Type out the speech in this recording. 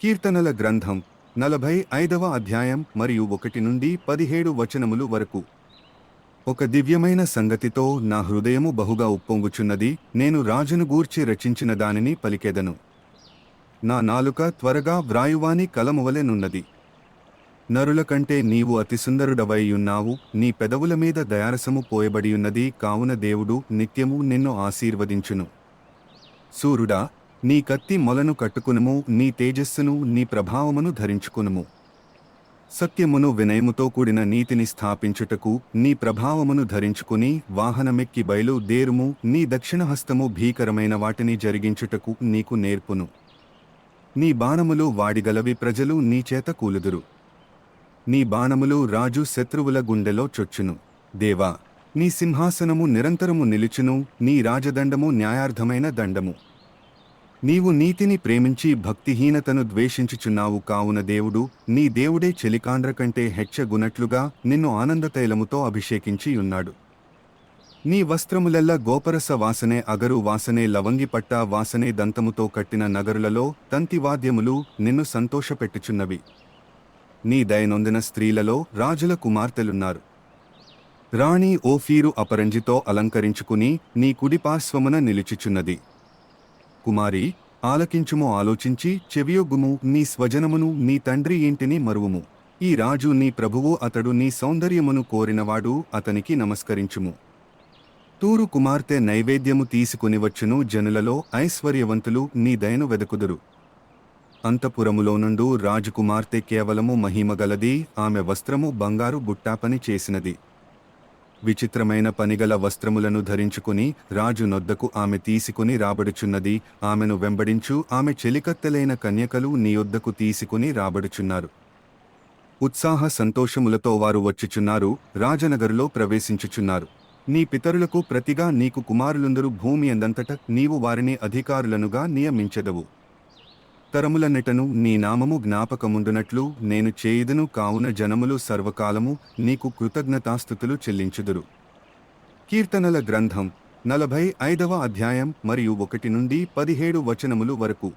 కీర్తనల గ్రంథం నలభై ఐదవ అధ్యాయం మరియు ఒకటి నుండి పదిహేడు వచనములు వరకు. ఒక దివ్యమైన సంగతితో నా హృదయము బహుగా ఉప్పొంగుచున్నది నేను రాజును గూర్చి రచించిన దానిని పలికెదను. నా నాలుక త్వరగా వ్రాయువాని కలమువలెనున్నది నరుల కంటే నీవు అతి సుందరుడవై నీ పెదవుల మీద దయారసము పోయబడియున్నది కావున దేవుడు నిత్యము నిన్ను ఆశీర్వదించును. సూర్యుడా నీ కత్తి మొలను కట్టుకునుము నీ తేజస్సును నీ ప్రభావమును ధరించుకునుము. సత్యమును వినయముతో కూడిన నీతిని స్థాపించుటకు నీ ప్రభావమును ధరించుకుని వాహనమెక్కి బయలుదేరుము నీ దక్షిణహస్తము భీకరమైన వాటిని జరిగించుటకు నీకు నేర్పును. నీ బాణములు వాడిగలవి ప్రజలు నీ చేత కూలుదురు. నీ బాణములు రాజు శత్రువుల గుండెలో చొచ్చును. దేవా నీ సింహాసనము నిరంతరము నిలుచును నీ రాజదండము న్యాయార్థమైన దండము. నీవు నీతిని ప్రేమించి భక్తిహీనతను ద్వేషించుచున్నావు కావున దేవుడు నీ దేవుడే చెలికాండ్ర కంటే హెచ్చగునట్లుగా నిన్ను ఆనందతైలముతో అభిషేకించి ఉన్నాడు నీ వస్త్రములెల్ల గోపరస వాసనే అగరు వాసనే లవంగిపట్ట వాసనే దంతముతో కట్టిన నగరులలో తంతివాద్యములు నిన్ను సంతోషపెట్టుచున్నవి. నీ దయనొందిన స్త్రీలలో రాజుల కుమార్తెలున్నారు. రాణి ఓఫీరు అపరంజితో అలంకరించుకుని నీ కుడిపార్శ్వమున నిలుచుచున్నది. కుమారి ఆలకించుము ఆలోచించి చెవియొగ్గుము నీ స్వజనమును నీ తండ్రి ఇంటిని మరువుము. ఈ రాజు నీ ప్రభువు అతడు నీ సౌందర్యమును కోరినవాడు అతనికి నమస్కరించుము. తూరు కుమార్తె నైవేద్యము తీసుకుని వచ్చును జనులలో ఐశ్వర్యవంతులు నీ దయను వెదకుదురు. అంతపురములో నుండు రాజకుమార్తె కేవలము మహిమగలది ఆమె వస్త్రము బంగారు బుట్టాపని చేసినది. విచిత్రమైన పనిగల వస్త్రములను ధరించుకుని రాజు నొద్దకు ఆమె తీసుకుని రాబడుచున్నది. ఆమెను వెంబడించు ఆమె చెలికత్తెలైన కన్యకలు నీ యొద్దకు తీసుకుని రాబడుచున్నారు. ఉత్సాహ సంతోషములతో వారు వచ్చుచున్నారు రాజనగరులో ప్రవేశించుచున్నారు. నీ పితరులకు ప్రతిగా నీకు కుమారులందరూ భూమి ఎందంతట నీవు వారిని అధికారులనుగా నియమించెదవు. తరముల నీ నామము జ్ఞాపకముండునట్లు నేను చేయుదును కావున జనములు సర్వకాలము నీకు కృతజ్ఞతాస్థుతులు చెల్లించుదురు. కీర్తనల గ్రంథం నలభై ఐదవ అధ్యాయం మరియు ఒకటి నుండి పదిహేడు వచనములు వరకు.